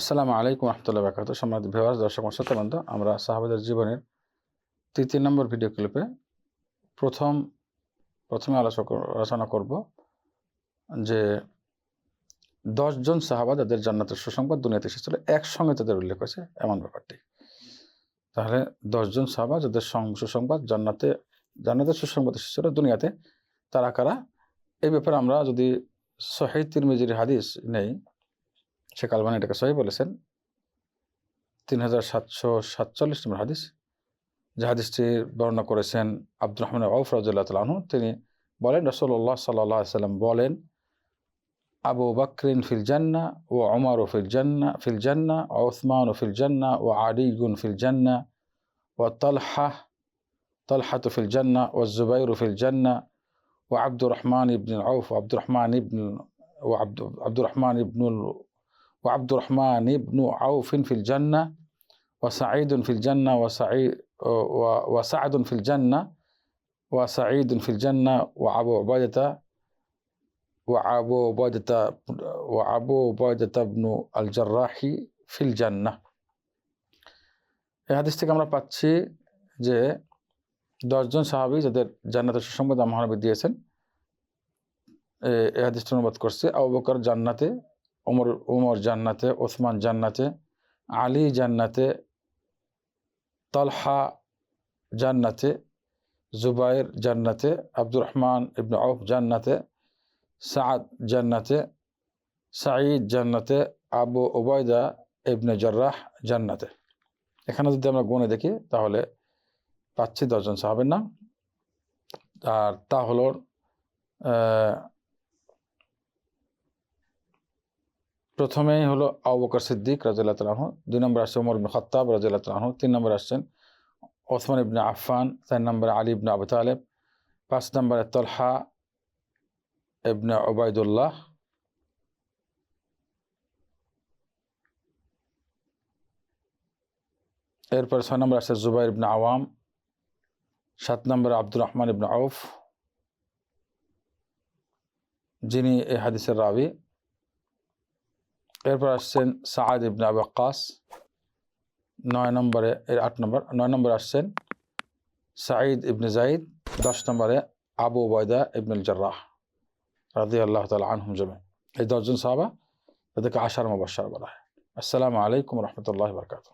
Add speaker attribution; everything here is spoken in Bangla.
Speaker 1: আসসালামু আলাইকুম রহমতুল্লাহ বাকাত সম্মানিত ভিওয়ার্স দর্শক শ্রোতাবন্ধ আমরা সাহাবাদের জীবনের তৃতীয় নম্বর ভিডিও ক্লিপে প্রথম, প্রথমে আলোচনা আলোচনা করব যে দশজন সাহাবা যাদের জান্নাতের সুসংবাদ দুনিয়াতে এসেছিল, একসঙ্গে তাদের উল্লেখ হয়েছে এমন ব্যাপারটি। তাহলে দশজন সাহাবা যাদের সুসংবাদ জান্নাতে, জান্নাতের সুসংবাদ এসেছিল দুনিয়াতে, তারা কারা? এই ব্যাপারে আমরা যদি সহি তিরমিজির হাদিস নেই শেখ আলবানি এটাকে সহি বলেছেন তিন হাজার সাতশো সাতচল্লিশ নম্বর হাদিস যে হাদিসটি বর্ণনা করেছেন আব্দুর রহমান আউফ রাজুল্লাহ তালু তিনি বলেন রসল্লাহ সাল্লাহ সাল্লাম বলেন আবু বকরিন ফিল জান্না ও অমর ও ফিল জান্না ফিল জান্না ও ওসমান ও ফিল জান্না ও আলিগুন ফিল জান্না ও তলহা طلحة في الجنة والزبير في الجنة وعبد الرحمن بن العوف وعبد الرحمن بن وعبد عبد الرحمن بن ال- وعبد الرحمن بن عوف في الجنة وسعيد في الجنة وسعيد و- وسعد في الجنة وسعيد في الجنة وأبو عبيدة وأبو عبيدة وأبو عبيدة بن الجراح في الجنة এই হাদিস থেকে আমরা পাচ্ছি যে দশজন সাহাবী যাদের জান্নাতের সুসংবাদ মহানবী দিয়েছেন এ- এই হাদিসটা অনুবাদ করছে আবু বকর জান্নাতে ওমর উমর জান্নাতে, ওসমান জান্নাতে, আলী জান্নাতে, তলহা জান্নাতে, জুবাইর জান্নাতে আব্দুর রহমান ইবনে আউফ জান্নাতে, সাদ জান্নাতে, সাঈদ জান্নাতে, আবু ওবায়দা ইবনে জার্রাহ জান্নাতে। এখানে যদি আমরা গুণে দেখি, তাহলে পাচ্ছি দশজন সাহাবের নাম। আর তা হলো প্রথমেই হলো আবু বকর সিদ্দিক রাজিয়াল্লাহু তাআলা আনহু, দুই নম্বর আসছে ওমর ইবনে খাত্তাব রাজিয়াল্লাহু তাআলা আনহু, তিন নম্বর আসছেন ওসমান ইবনে আফফান, চার নম্বরে আলী ইবনে আবু তালেব, পাঁচ নম্বরে তলহা ইবনে ওবায়দুল্লাহ এরপর ছয় নম্বর আসছে জুবাইর ইবনে আওয়াম, সাত নম্বরে আব্দুর রহমান ইবনে আউফ, যিনি এই হাদিসের রাবি। এরপর আসছেন সাআদ ইবনে আবু ওয়াক্কাস নয় নম্বরে এর আট নম্বর নয় নম্বরে আসছেন সাঈদ ইবনে জাইদ দশ নম্বরে আবু বয়দা ইবনুল জার্রাহ রাদি আল্লাহ তালা আনহুম জমে এই দশজন সাহাবা তাদেরকে আশার মবাসার বলা হয় আসসালামু আলাইকুম রহমতুল্লাহ বরকাত